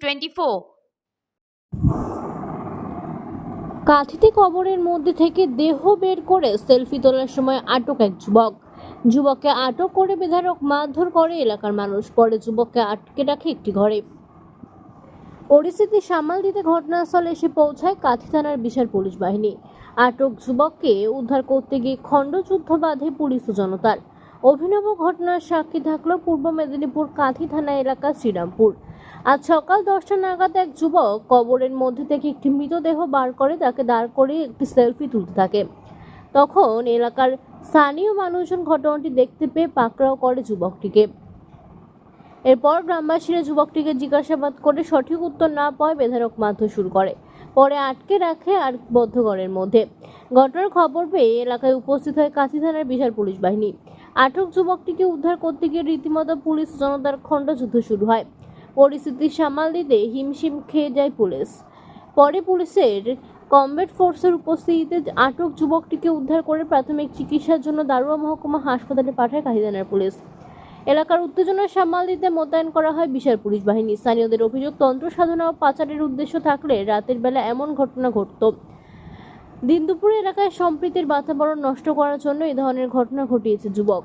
Twenty four কাঠিতে কবরের মধ্যে থেকে দেহ বের করে সেলফি তোলার সময় আটক এক যুবক। যুবককে আটক করে বেধারক মারধর করে এলাকার মানুষ। পরে যুবককে আটকে রাখে একটি ঘরে। পরিস্থিতি সামাল দিতে ঘটনাস্থলে এসে পৌঁছায় কাথি থানার বিশাল পুলিশ বাহিনী। আটক যুবককে উদ্ধার করতে গিয়ে খণ্ডযুদ্ধ বাঁধে পুলিশ ও জনতার। অভিনব ঘটনার সাক্ষী থাকল পূর্ব মেদিনীপুর কাঁথি থানা এলাকা শ্রীরামপুর। আজ সকাল দশটা নাগাদ এক যুবক কবরের মধ্যে থেকে একটি মৃতদেহ বার করে তাকে দাঁড় করে একটি সেলফি তুলতে থাকে। তখন এলাকার স্থানীয় মানুষজন ঘটনাটি দেখতে পেয়ে পাকড়াও করে যুবকটিকে। এরপর গ্রামবাসীরা যুবকটিকে জিজ্ঞাসাবাদ করে সঠিক উত্তর না পাওয়ায় বেধারক মারধর শুরু করে। পরে আটকে রাখে আর বদ্ধ ঘরের মধ্যে। ঘটনার খবর পেয়ে এলাকায় উপস্থিত হয় কাঁথি থানার বিশাল পুলিশ বাহিনী। আটক যুবকটিকে উদ্ধার করতে গিয়ে রীতিমতো পুলিশ জনতার খণ্ডযুদ্ধ শুরু হয়। পরিস্থিতি সামাল দিতে হিমশিম খেয়ে যায় পুলিশ। পরে পুলিশের কমব্যাট ফোর্সের উপস্থিতিতে আটক যুবকটিকে উদ্ধার করে প্রাথমিক চিকিৎসার জন্য দারুয়া মহকুমা হাসপাতালে পাঠায় কাহিদানার পুলিশ। এলাকার উত্তেজনা সামাল দিতে মোতায়েন করা হয় বিশাল পুলিশ বাহিনী। স্থানীয়দের অভিযোগ, তন্ত্র সাধনা ও পাচারের উদ্দেশ্য থাকলে রাতের বেলা এমন ঘটনা ঘটত। দিন দুপুরে এলাকায় সম্প্রীতির বাতাবরণ নষ্ট করার জন্য এই ধরনের ঘটনা ঘটিয়েছে যুবক।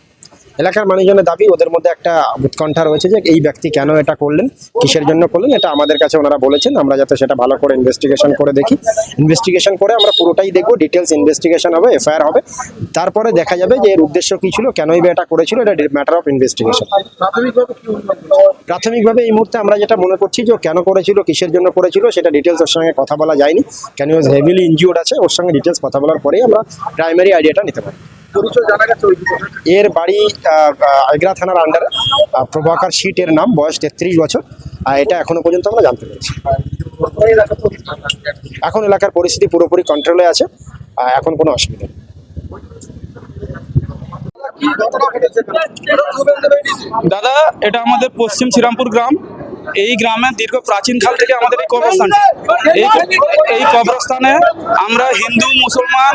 এলাকার মানুষজনের দাবি ওদের মধ্যে একটা উৎকণ্ঠা রয়েছে যে এই ব্যক্তি কেন এটা করলেন কিসের জন্য করলেন এটা আমাদের কাছে ওনারা বলেছেন। আমরা যাতে সেটা ভালো করে ইনভেস্টিগেশন করে দেখি। ইনভেস্টিগেশন করে আমরা পুরোটাই দেখব ডিটেলস ইনভেস্টিগেশন হবে এফআইআর হবে। তারপরে দেখা যাবে যে এর উদ্দেশ্য কী ছিল কেনই বা এটা করেছিল এটা ম্যাটার অফ ইনভেস্টিগেশন প্রাথমিকভাবে এই মুহূর্তে আমরা যেটা মনে করছি যে কেন করেছিল কিসের জন্য করেছিল সেটা ডিটেলস ওর সঙ্গে কথা বলা যায়নি। কেন হেভিলি ইনজিওর্ড আছে ওর সঙ্গে ডিটেলস কথা বলার পরেই আমরা প্রাইমারি আইডিয়াটা নিতে পারি এর বাড়ি আগ্রা থানার আন্ডারে প্রভাকার প্রভাকর শীটের নাম বয়স তেত্রিশ বছর। আর এটা এখনও পর্যন্ত আমরা জানতে পেরেছি। ওই এলাকার পরিস্থিতি। এখন এলাকার পরিস্থিতি পুরোপুরি কন্ট্রোলে আছে। আর এখন কোনো অসুবিধা নেই। কি ঘটনা ঘটেছে? এখানে? দাদা এটা আমাদের পশ্চিম শ্রীরামপুর গ্রাম। এই গ্রামে দীর্ঘ প্রাচীনকাল থেকে আমাদের এই কবরস্থান। এই এই কবরস্থানে আমরা হিন্দু, মুসলমান,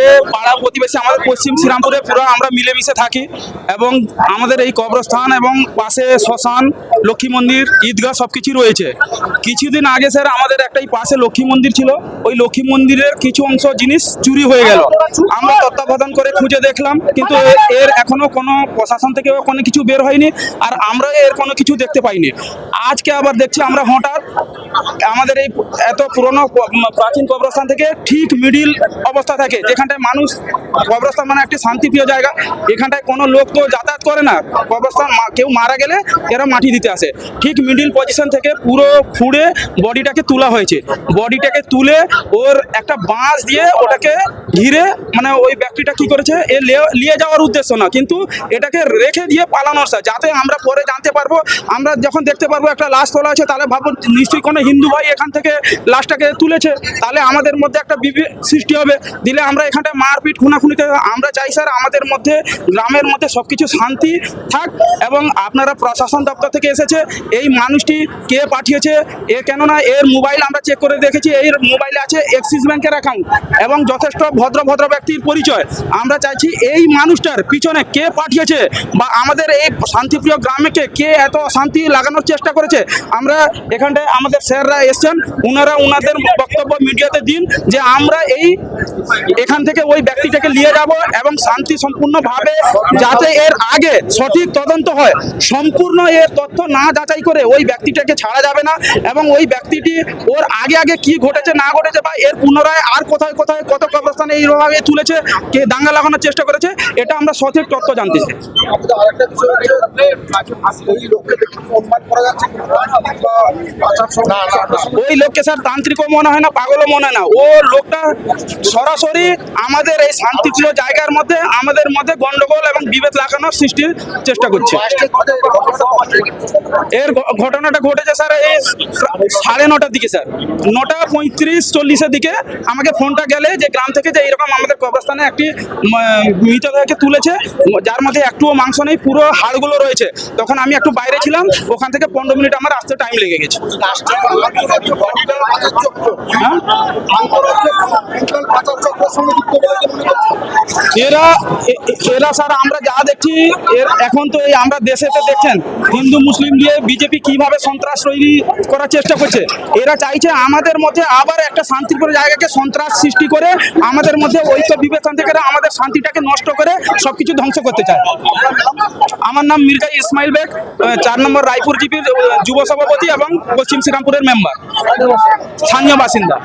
এ পাড়া প্রতিবেশী আমাদের পশ্চিম শ্রীরামপুরে পুরো আমরা মিলেমিশে থাকি এবং আমাদের এই কবরস্থান এবং পাশে শ্মশান, লক্ষ্মী মন্দির, ঈদগাহ সব কিছু রয়েছে। কিছুদিন আগে স্যার আমাদের একটাই পাশে লক্ষ্মী মন্দির ছিল। ওই লক্ষ্মী মন্দিরের কিছু অংশ জিনিস চুরি হয়ে গেল। আমরা তত্ত্বাবধান করে খুঁজে দেখলাম, কিন্তু এর এখনও কোনো প্রশাসন থেকে কোনো কিছু বের হয়নি, আর আমরা এর কোনো কিছু দেখতে পাইনি। আজকে আবার দেখছি আমরা হঠাৎ আমাদের এই এত পুরনো প্রাচীন কবরস্থান থেকে ঠিক মিডিল অবস্থা থাকে। যেখানটায় মানুষ, কবরস্থান মানে একটি শান্তিপ্রিয় জায়গা। এখানটায় কোনো লোক তো যাতায়াত করে না। কবরস্থান কেউ মারা গেলে এরা মাটি দিতে আসে। ঠিক মিডিল পজিশন থেকে পুরো খুঁড়ে বডিটাকে তোলা হয়েছে। বডিটাকে তুলে ওর একটা বাঁশ দিয়ে ওটাকে ঘিরে মানে ওই ব্যক্তিটা কি করেছে? এ নিয়ে যাওয়ার উদ্দেশ্য না। কিন্তু এটাকে রেখে দিয়ে পালানোর যাতে আমরা পরে জানতে পারব। আমরা যখন দেখতে পারব একটা লাশ তোলা আছে তাহলে ভাবো নিশ্চয়ই কোনো হিন্দু ভাই এখান থেকে লাশটাকে তুলেছে, তাহলে আমাদের মধ্যে একটা বিভেদ সৃষ্টি হবে। দিলে আমরা এখানটায় মারপিট, খুনাখুনিতে, আমরা চাই স্যার আমাদের মধ্যে, গ্রামের মধ্যে সব কিছু শান্তি থাক এবং আপনারা প্রশাসন দপ্তর থেকে এসেছে, এই মানুষটি কে পাঠিয়েছে, এ কেননা এর মোবাইল আমরা চেক করে দেখেছি এর মোবাইলে আছে এক্সিস ব্যাংকের অ্যাকাউন্ট এবং যথেষ্ট ভদ্র ভদ্র ব্যক্তির পরিচয়। আমরা চাইছি এই মানুষটার পিছনে কে পাঠিয়েছে বা আমাদের এই শান্তিপ্রিয় গ্রামেকে কে এত শান্তি লাগানোর চেষ্টা করেছে, আমরা এখানটায় আমাদের স্যাররা এসছেন ওনারা ওনাদের বক্তব্য মিডিয়াতে দিন যে আমরা এই এখান থেকে ওই ব্যক্তিটাকে নিয়ে যাব এবং শান্তি সম্পূর্ণভাবে যাতে এর আগে সঠিক তদন্ত হয়। সম্পূর্ণ এর তথ্য না যাচাই করে ওই ব্যক্তিটাকে ছাড়া যাবে না এবং ওই ব্যক্তিটি ওর আগে আগে কি ঘটেছে, না ঘটেছে বা এর পুনরায় আর কোথায় কোথায় কত কবরস্থানে এইভাবে তুলেছে, কে দাঙ্গা লাগানোর চেষ্টা করেছে, এটা আমরা সঠিক তথ্য জানতে চাই আরেকটা বিষয় হচ্ছে ওই লোককে স্যার তান্ত্রিকও মনে হয় না, পাগলও মনে না। ও লোকটা সরাসরি আমাদের এই শান্তিপ্রিয় জায়গার মধ্যে, আমাদের মধ্যে গন্ডগোল এবং বিভেদ লাগানোর সৃষ্টির চেষ্টা করছে? এর ঘটনাটা ঘটেছে স্যার এই সাড়ে নটার দিকে, স্যার। নটা পঁয়ত্রিশ চল্লিশের দিকে আমাকে ফোনটা গেলে যে গ্রাম থেকে যে এরকম আমাদের কবরস্থানে একটি মৃতদেহকে তুলেছে, যার মধ্যে একটুও মাংস নেই, পুরো হাড়গুলো রয়েছে। তখন আমি একটু বাইরে ছিলাম, ওখান থেকে পনেরো মিনিট আমার আসতে টাইম লেগে গেছে। এরা এরা স্যার, আমরা যা দেখছি, এর এখন তো এই আমরা দেশেতে দেখছেন, হিন্দু, মুসলিম দিয়ে বিজেপি কীভাবে সন্ত্রাস তৈরি করার চেষ্টা করছে? এরা চাইছে আমাদের মধ্যে আবার একটা শান্তিপূর্ণ জায়গাকে সন্ত্রাস সৃষ্টি করে, আমাদের মধ্যে ঐক্য বিবেচন থেকে আমাদের শান্তিটাকে নষ্ট করে সবকিছু ধ্বংস করতে চায়। আমার নাম মির্জা ইসমাইল বেগ চার নম্বর রায়পুর জিপির যুব সভাপতি এবং পশ্চিম শ্রীরামপুরের মেম্বার স্থানীয় বাসিন্দা।